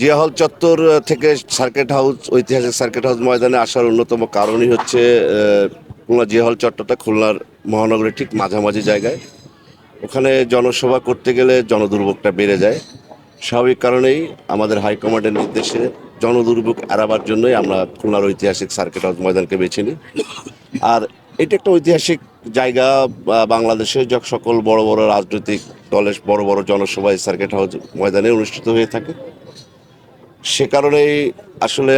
জিয়াহল চত্বর থেকে circuit house, ঐতিহাসিক সার্কিট হাউস ময়দানে আসার অন্যতম কারণই হচ্ছে খুলনা জিয়াহল চত্বরটা খুলনার মহানগরের ঠিক মাঝামাঝি জায়গায়। ওখানে জনসভা করতে গেলে জনদুর্ভোগটা বেড়ে যায়। স্বাভাবিক কারণেই আমাদের হাইকমান্ডের নির্দেশে জনদুর্ভোগ এড়াবার জন্যই আমরা খুলনার ঐতিহাসিক সার্কিট হাউস ময়দানকে বেছে নিই। আর এটা একটা ঐতিহাসিক জায়গা বাংলাদেশে সকল বড় বড় রাজনৈতিক দলের বড় বড় জনসভায় সার্কিট হাউস ময়দানে অনুষ্ঠিত হয়ে থাকে। সে কারণেই আসলে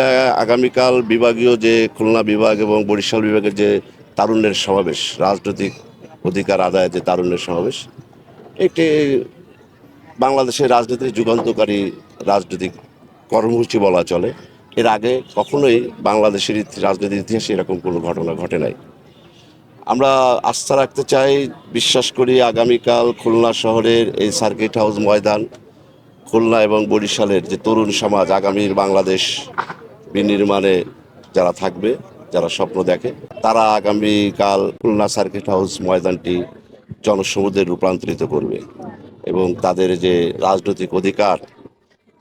আগামীকাল বিভাগীয় যে খুলনা বিভাগ এবং বরিশাল বিভাগের যে তারুণ্যের সমাবেশ, রাজনৈতিক অধিকার আদায়ের যে তারুণ্যের সমাবেশ একটি বাংলাদেশের রাজনীতির যুগান্তকারী রাজনৈতিক কর্মসূচি বলা চলে। এর আগে কখনোই বাংলাদেশের রাজনীতির ইতিহাসে এরকম কোনো ঘটনা ঘটে নাই। আমরা আস্থা রাখতে চাই, বিশ্বাস করি আগামীকাল খুলনা শহরের এই সার্কিট হাউস ময়দান খুলনা এবং বরিশালের যে তরুণ সমাজ আগামীর বাংলাদেশ বিনির্মাণে যারা থাকবে, যারা স্বপ্ন দেখে, তারা আগামীকাল খুলনা সার্কিট হাউস ময়দানটি জনসমুদ্রে রূপান্তরিত করবে এবং তাদের যে রাজনৈতিক অধিকার,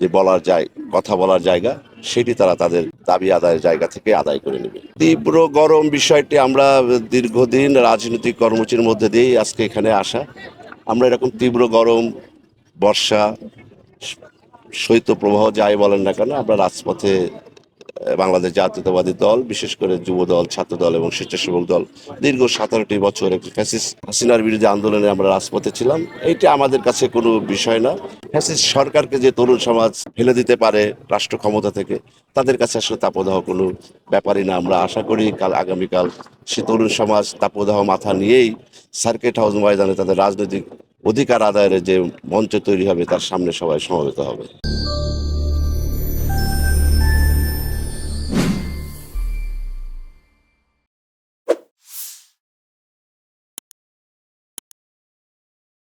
যে বলার যায়, কথা বলার জায়গা, সেটি তারা তাদের দাবি আদায়ের জায়গা থেকে আদায় করে নেবে। তীব্র গরম বিষয়টি আমরা দীর্ঘদিন রাজনৈতিক কর্মসূচির মধ্যে দিয়েই আজকে এখানে আসা। আমরা এরকম তীব্র গরম, বর্ষা শৈত্য প্রবাহ যাই বলেন না কেন, আমরা রাজপথে বাংলাদেশ জাতীয়তাবাদী দল, বিশেষ করে যুব দল, ছাত্র দল এবং স্বেচ্ছাসেবক দল, দীর্ঘ সতেরোটি বছর একটি ফ্যাসিস্ট হাসিনার বিরুদ্ধে আন্দোলনে আমরা রাজপথে ছিলাম। এইটা আমাদের কাছে কোনো বিষয় না। ফ্যাসিস্ট সরকারকে যে তরুণ সমাজ ফেলে দিতে পারে রাষ্ট্র ক্ষমতা থেকে, তাদের কাছে আসলে তাপদাহ কোনো ব্যাপারই না। আমরা আশা করি কাল, আগামীকাল সে তরুণ সমাজ তাপদাহ মাথা নিয়েই সার্কিট হাউস ময়দানে তাদের রাজনৈতিক অধিকার আদায়ের যে মঞ্চ তৈরি হবে তার সামনে সবাই সমবেত হবে।